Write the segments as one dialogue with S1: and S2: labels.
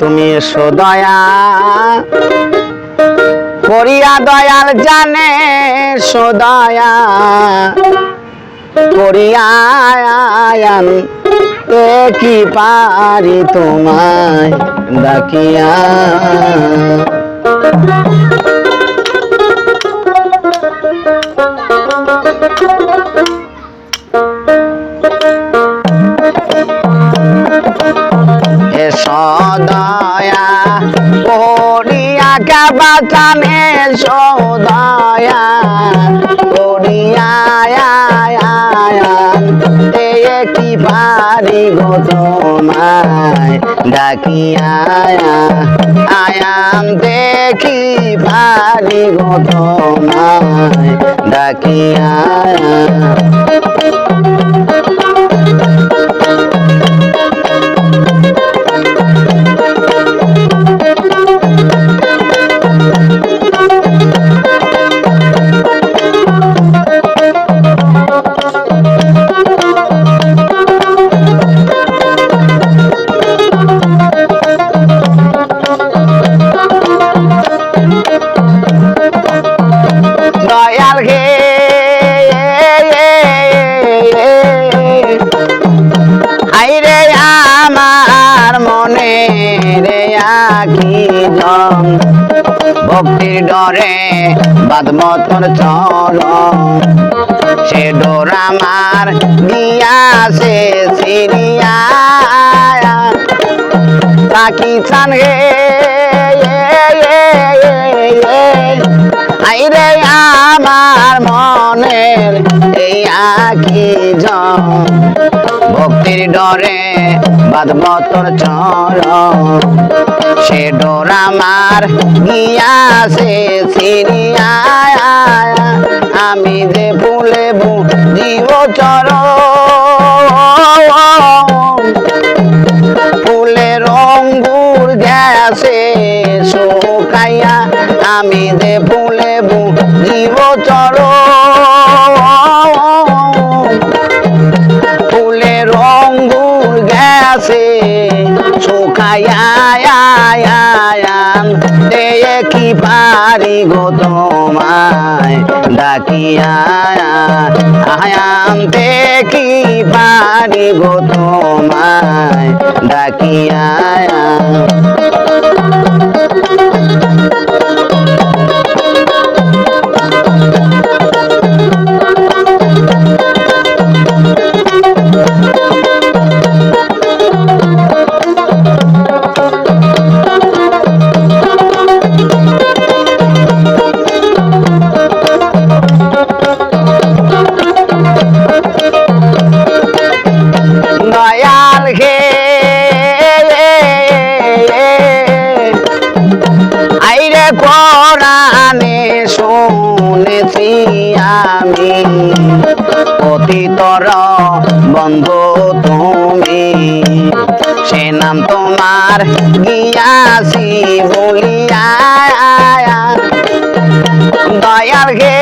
S1: তুমি এসো দয়া। করিয়া দয়াল জানে সদয়া করিয়া কি পারি তোমায় ডাকিয়া। সদয়া করিয়া কি পারি গো তোমায় ডাকিয়া আয়াম দেখি পারি গো ডাকিয়া ভক্তির ডরে বাদমতর চরণ সে ডোর আমার গিয়াছে সিরিয়া তাকি চান গে আইরে আমার মনের এই আখি ভক্তির ডরে বাদমতর চর। সে ডোর আমার গিয়াছে সিরিয়া আমি যে ভুলে জীব চর ফুলের অঙ্গুর গেছে শুকাইয়া, আমি যে ফুলে জীব চর শুকাইয়া পারি গো তোমায় ডাকিয়া আয়াম দেখি পারি গো তোমায় তোমার গিয়াছি বলিয়া দয়াল হে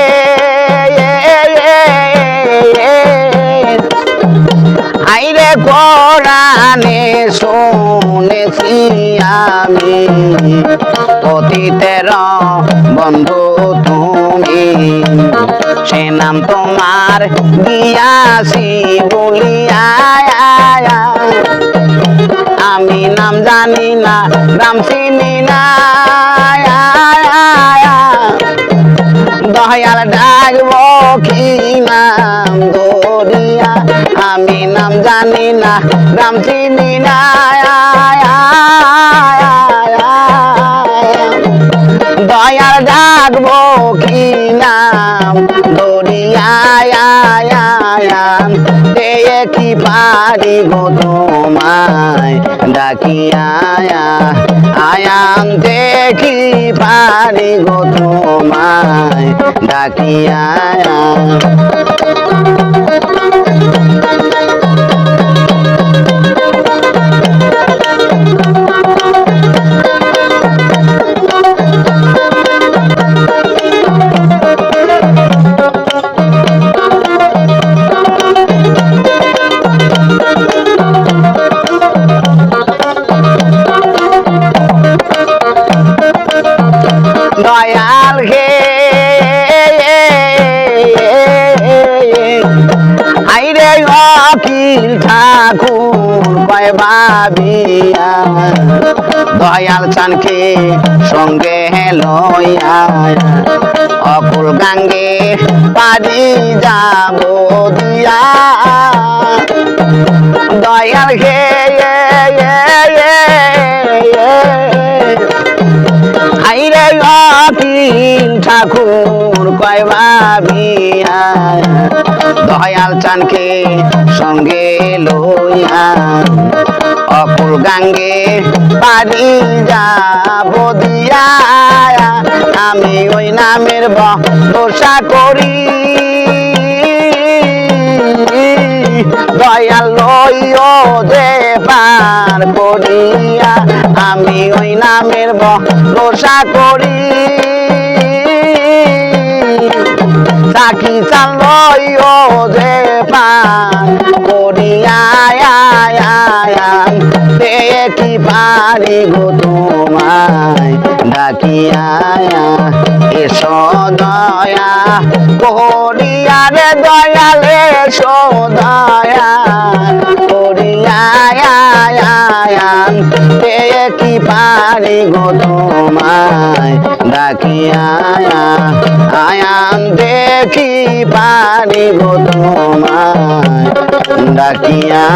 S1: আইরে কোরআনে শুনেছি আমি অতীতের বন্ধু তুমি, সে নাম তোমার গিয়াছি বলিয়া আমি নাম জানি না, নাম চিনি না। দয়াল ডাকবো কি নাম দরিয়া আমি নাম জানি না, নাম চিনি না। দয়াল ডাকবো কি নাম দেয়ে কি পারি গো তোমায় ডাকি আয়া আয়াম দেখি পারি গো তোমায় দয়াল হে আইরে অকিল ঠাকুর কয় ভাবিয়া দয়াল চানকে সঙ্গে লইয়া অকুল গাঙ্গে পারি যাব দিয়া দয়াল হে ঠাকুর কয় দয়াল চানকে সঙ্গে লইয়া অকুল গাঙ্গে পারি যাব দিয়া। আমি ওই নামের ভরসা করি। দয়াল লইও যে পার করিয়া। আমি ওই নামের ভরসা করি। সাকি চালইও যে পার করিয়া দেখি পারি গো তোমায়? ডাকিয়া এসো দয়া, করিয়া রে দয়ালে, এসো দয়া। করিয়া দেখি পারি গো তোমায়? ডাকিয়া আয়াম দেখি পারি গো তোমায়। ডাকিয়া